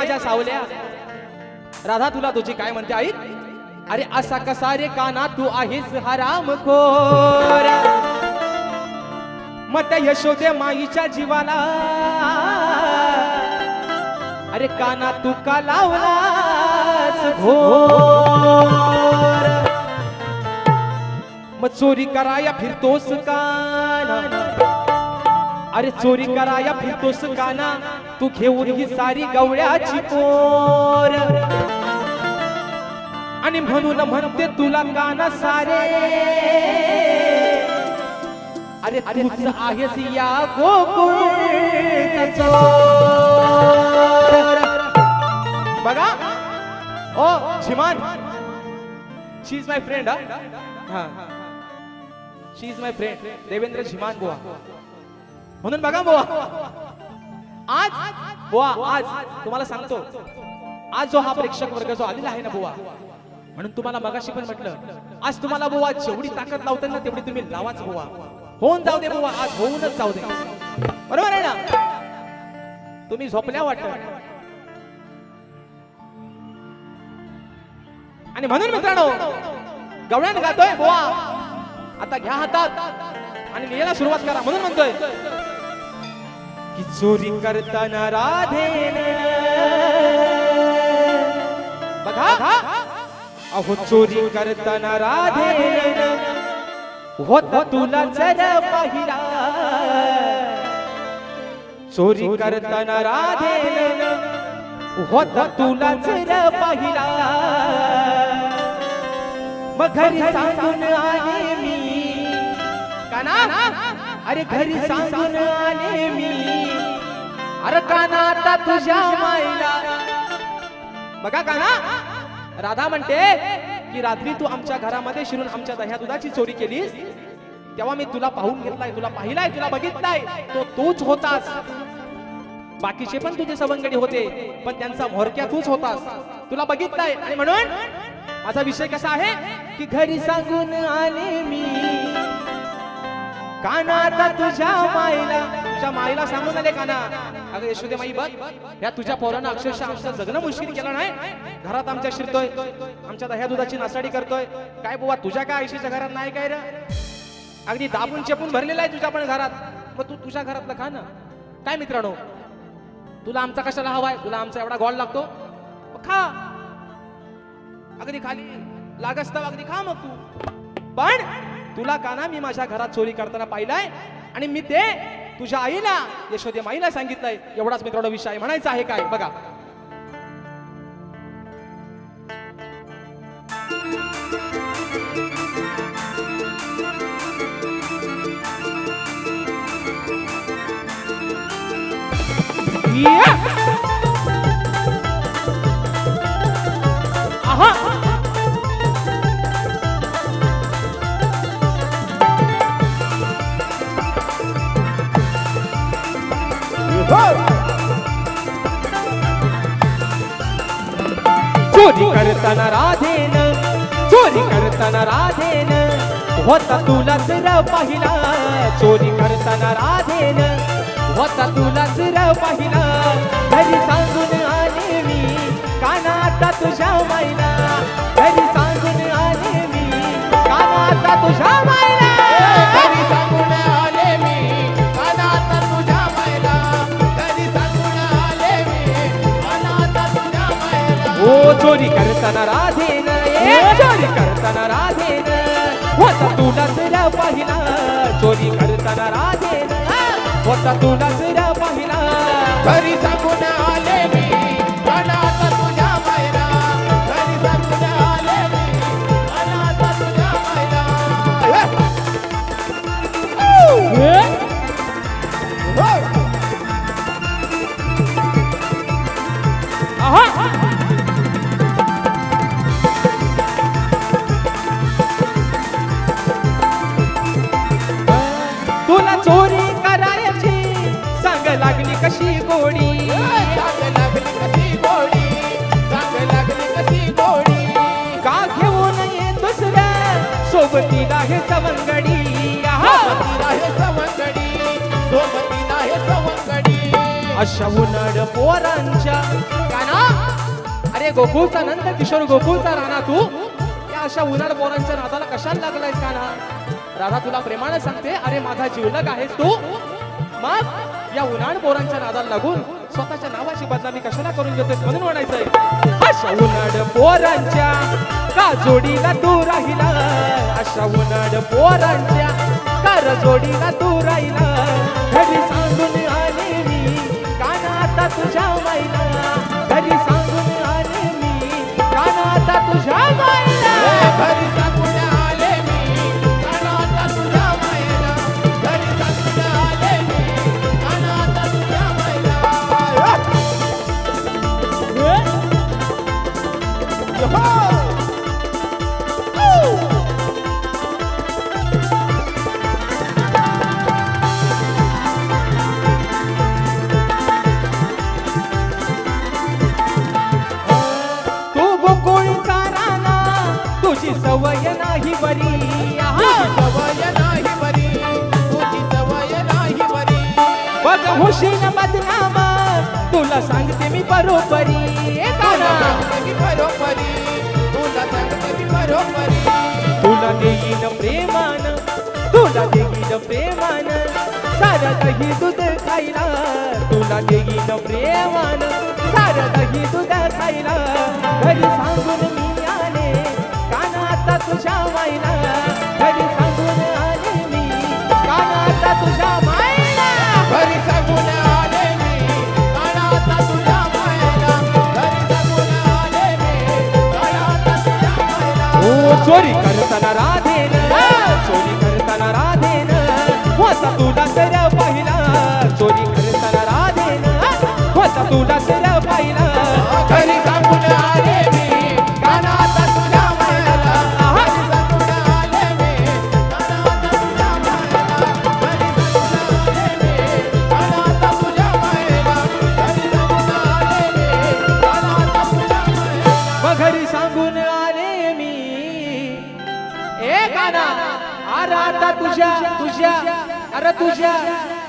माझ्या सावल्या? राधा तुला तुझी काय म्हणते आई? अरे असा कसा रे काना तू आहेस हराम खोर. मग त्या यशोदे माईच्या जीवाला. अरे काना तू का लावलास घोर? मग चोरी कराया फिरतोस काना अरे चोरी कराया फिरतोस काना तू घेऊन ही सारी गवळ्याची पोर. आणि म्हणून म्हणते तुला काना सारे. अरे तूच आहेस या बघा. ओ झिमान शी इज माय फ्रेंड हा. She is my friend Devendra झिमान बुवा म्हणून बघा बुवा. आज बुवा आज तुम्हाला सांगतो आज जो हा प्रेक्षक वर्ग जो आलेला आहे ना बुवा म्हणून तुम्हाला मगाशी पण म्हटलं आज तुम्हाला बुवा जेवढी ताकद लावता ना तेवढी तुम्ही लावाच बुवा. होऊन जाऊ दे बुवा आज होऊनच जाऊ दे. बरोबर आहे ना? तुम्ही झोपल्या वाटत. आणि म्हणून मित्रांनो गवळ्यात गातोय बुवा. आता घ्या हातात आणि लिहायला सुरुवात करा. म्हणून म्हणतोय की चोरी करताना राधे बघा. अहो चोरी करताना राधे होत तुला जर पाहिला. चोरी करताना राधे होत तुला जर पाहिला. मग घरी सांगून आले मी. का ना? अरे घरी सांगून आले मी. अरे काना आता तुझ्या मायला. बघा काना राधा म्हणते की रात्री तू आमच्या घरामध्ये शिरून आमच्या दह्या दुधाची चोरी केलीस? तेव्हा मी तुला पाहून घेतलाय तुला पाहिलाय तुला बघितलाय. तो तूच होतास. बाकीचे पण तुझे सवंगडी होते पण त्यांचा म्होरक्या तूच होतास. तुला बघितलाय. आणि म्हणून माझा विषय कसा आहे? की घरी सांगून आले मी. काना आता तुझ्या माईला तुझ्या माईला सांगून आले काना. अगं यशोदे माई बघ या तुझ्या पोरानं अक्षरशः आमचं जगणं मुश्किल केलं नाही. घरात आमच्या शिरतोय आमच्या दह्या दुधाची नासाडी करतोय. काय बुवा तुझ्या काय आयशीच्या घरात नाही काय रे? अगदी दाबून चेपून भरलेला आहे तुझ्या पण घरात. मग तू तुझ्या घरातलं खा ना. काय मित्रांनो? तुला आमचा कशाला हवाय? तुला आमचा एवढा गोड लागतो? खा. अगदी खाली. लागस अगदी खा मग तू. पण तुला का ना मी माझ्या घरात चोरी करताना पाहिलाय? आणि मी ते तुझ्या आईला यशोदे माईला सांगितलंय. एवढाच मित्रांनो विषय म्हणायचा आहे काय? बघा. Yeah! करताना राधेन. चोरी करताना राधेन. होता तुला र पाहिला. चोरी करताना राधेन. होता तुला र पाहिला. घरी सांगून आले मी. काना आता तुझ्या माईला चोरी करताना राधेन ए चोरी. करताना राधेन होता तुलाच र पाहिला. चोरी करताना राधेन होता तुलाच र पाहिला. घरी सांगून कशी गोडी? सांग लागली कशी गोडी सांग लागली कशी गोडी का घेऊन ये दुसऱ्या सोबतीला हे सवंगडी? सोबतीला हे सवंगडी सोबतीला हे सवंगडी अशा उन्हाळ पोरांच्या काना अरे गोकुळचा नंद किशोर गोकुळचा राणा तू? या अशा उन्हाळ पोरांच्या नादाला कशाला लागलायस काना राधा तुला प्रेमानं सांगते अरे माझा जीवलग आहेस तू? मग? या उन्हाळ पोरांच्या नादाला लागून स्वतःच्या नावाची बदनामी कशाला करून घेतोय म्हणून म्हणायचंय अशा उन्हाळ पोरांच्या का जोडीला तू राहिला. अशा उन्हाळ पोरांच्या कर जोडीला तू राहिला. घरी सांगून आले मी कानाता तुझ्या तुझी सवय नाही बरी आहा. सवय नाही बरी तुझी सवय नाही बरी बघ हुशीन बदनामा तुला सांगते मी बरोबरी मी बरोबरी तुला सांगते मी बरोबरी तुला देईन प्रेमान तुला देईन प्रेमान सारं दही दूध खायला. तुला देईन प्रेमान सारं दही दूध खायला. घरी सांगून मी आले कानात तुझ्या वायला. घरी सांग चोरी करताना राधेन चोरी करताना राधेन होता तुला तर पाहिला चोरी करताना राधेन होता तुला तर पाहिला तुझ्या तुझ्या अरे तुझ्या.